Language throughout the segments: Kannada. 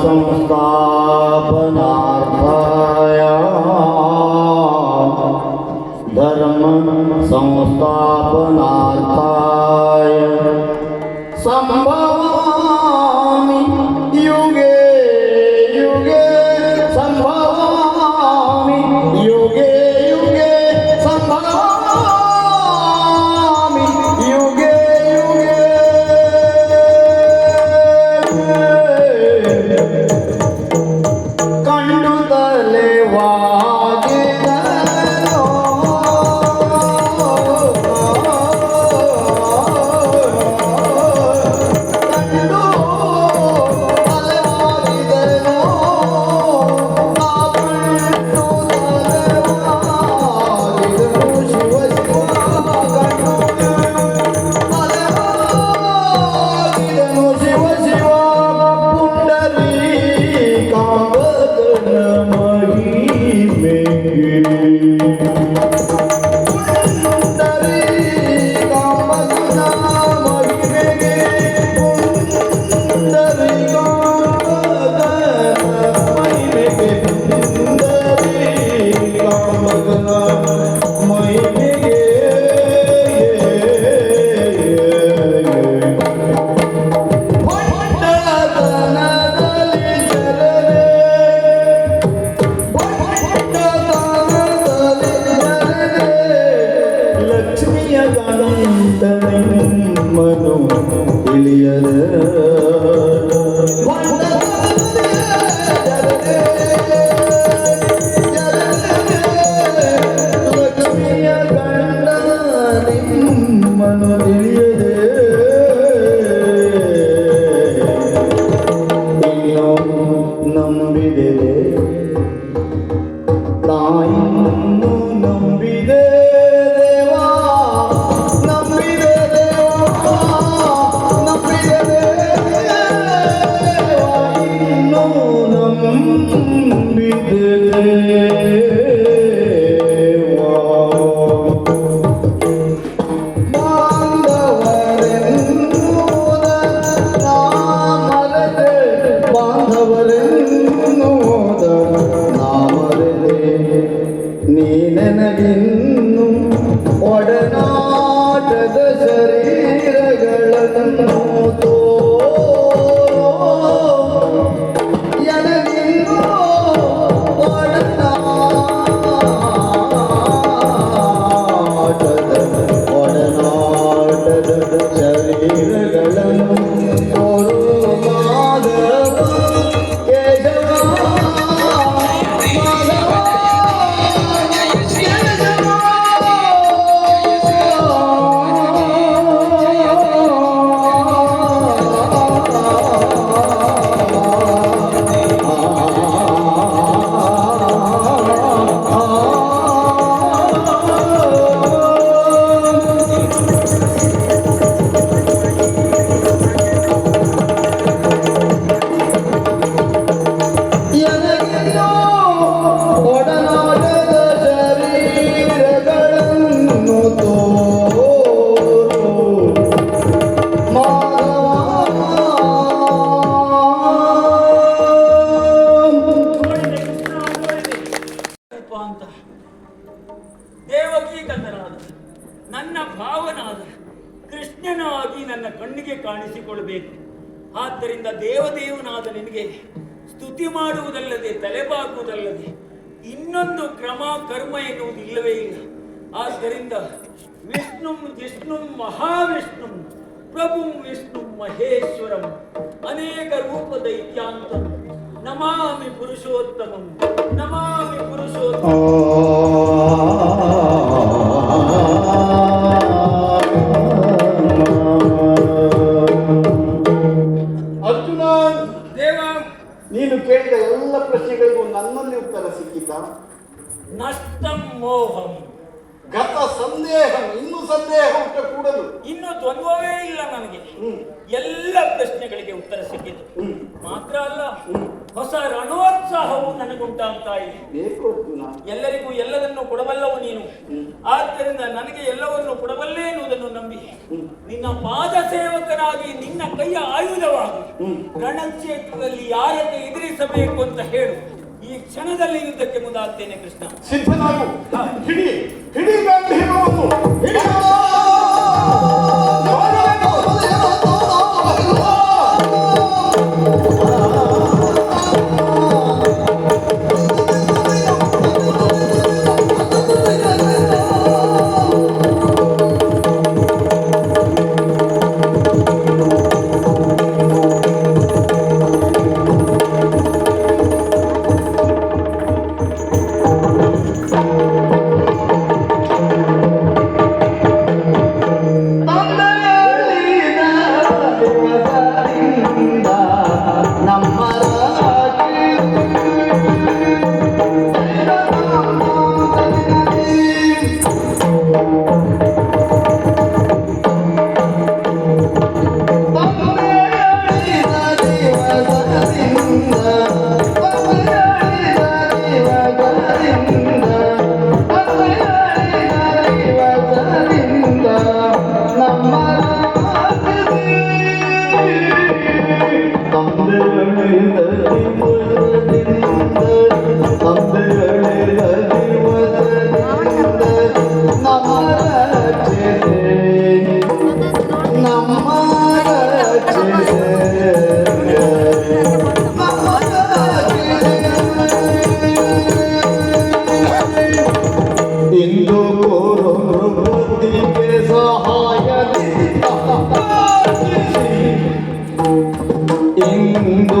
संस्थापनार्थाय। धर्म संस्थापनार्थाय നീ നനവിന്നും ಅಂತ. ದೇವಕೀ ಕಂದನಾದ ನನ್ನ ಭಾವನಾದ, ಕೃಷ್ಣನಾಗಿ ನನ್ನ ಕಣ್ಣಿಗೆ ಕಾಣಿಸಿಕೊಳ್ಳಬೇಕು. ಆದ್ದರಿಂದ ದೇವದೇವನಾದ ನಿನಗೆ ಸ್ತುತಿ ಮಾಡುವುದಲ್ಲದೆ ತಲೆಬಾಗುವುದಲ್ಲದೆ ಇನ್ನೊಂದು ಕ್ರಮ ಕರ್ಮ ಎನ್ನುವುದು ಇಲ್ಲವೇ ಇಲ್ಲ. ಆದ್ದರಿಂದ ವಿಷ್ಣು ಜಿಷ್ಣು ಮಹಾವಿಷ್ಣು ಪ್ರಭು ವಿಷ್ಣು ಮಹೇಶ್ವರಂ ಅನೇಕ ರೂಪದ ದೈತ್ಯಾಂತ ನಮಾಮಿ ಪುರುಷೋತ್ತಮಂ ನಮಾಮಿ ಪುರುಷೋತ್ತಮ. ಅರ್ಜುನ ದೇವ. ನೀನು ಕೇಳಿದ ಎಲ್ಲ ಪ್ರಶ್ನೆಗಳಿಗೂ ನನ್ನಲ್ಲಿ ಉತ್ತರ ಸಿಕ್ಕಿತ ನಷ್ಟಂ ಮೋಹಂ. ಗತ ಸಂದೇಹ ಇನ್ನು ಸಂದೇಹ ಉಂಟ ಕೂಡಲು. ಇನ್ನು ದ್ವಂದ್ವವೇ ಇಲ್ಲ ನನಗೆ. ಎಲ್ಲ ಪ್ರಶ್ನೆಗಳಿಗೆ ಉತ್ತರ ಸಿಕ್ಕಿತು ಮಾತ್ರ ಅಲ್ಲ. ಹೊಸ ರಣೋತ್ಸಾಹವು ನನಗುಂಟಾಗ್ತಾಯಿ. ಎಲ್ಲರಿಗೂ ಎಲ್ಲದನ್ನು ಕೊಡಬಲ್ಲವು ನೀನು. ಆದ್ದರಿಂದ ನನಗೆ ಎಲ್ಲವನ್ನು ಕೊಡಬಲ್ಲೇ ಎನ್ನುವುದನ್ನು ನಂಬಿ. ನಿನ್ನ ಪಾದ ಸೇವಕನಾಗಿ ನಿನ್ನ ಕೈಯ ಆಯುಧವಾಗಿ ರಣಕ್ಷೇತ್ರದಲ್ಲಿ ಯಾರನ್ನು ಎದುರಿಸಬೇಕು ಅಂತ ಹೇಳು. ಈ ಕ್ಷಣದಲ್ಲಿ ಯುದ್ಧಕ್ಕೆ ಮುಂದಾಗ್ತೇನೆ ಕೃಷ್ಣ. ಸಿದ್ಧನಾಗು. ಹಿಡಿ ಹಿಡಿ. ಹಿಂದೂ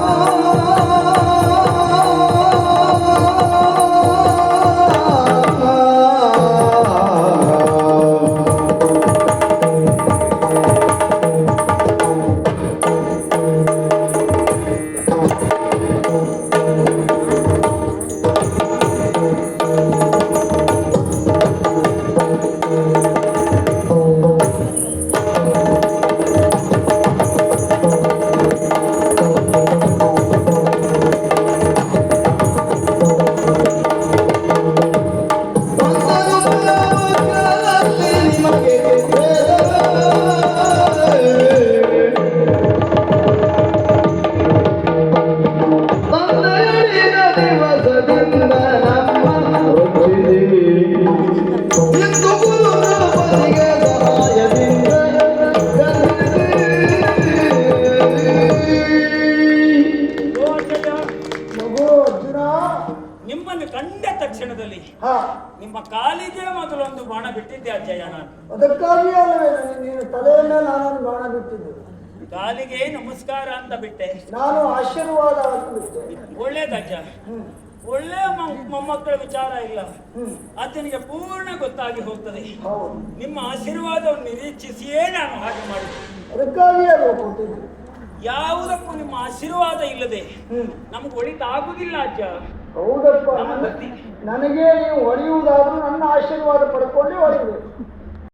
ಅಂತ ಬಿಟ್ಟೆ. ನಾನು ಆಶೀರ್ವಾದ ಒಳ್ಳೇದಜ್ಜ ಒಳ್ಳೆ ಮೊಮ್ಮಕ್ಕಳ ವಿಚಾರ ಇಲ್ಲ. ಅದು ಅಜ್ಜನಿಗೆ ಪೂರ್ಣ ಗೊತ್ತಾಗಿ ಹೋಗ್ತದೆ. ನಿಮ್ಮ ಆಶೀರ್ವಾದವನ್ನು ನಿರೀಕ್ಷಿಸಿಯೇ ನಾನು ಹಾಗೆ ಮಾಡಿದೆ. ಯಾವುದಕ್ಕೂ ನಿಮ್ಮ ಆಶೀರ್ವಾದ ಇಲ್ಲದೆ ನಮ್ಗೆ ಒಳಿತಾಗುದಿಲ್ಲ ಅಜ್ಜ. ಹೌದಪ್ಪ. ನನಗೆ ನೀವು ಹೊಡೆಯುವುದಾದ್ರೂ ನನ್ನ ಆಶೀರ್ವಾದ ಪಡ್ಕೊಂಡೇ ಹೊಡೆಯಬೇಕು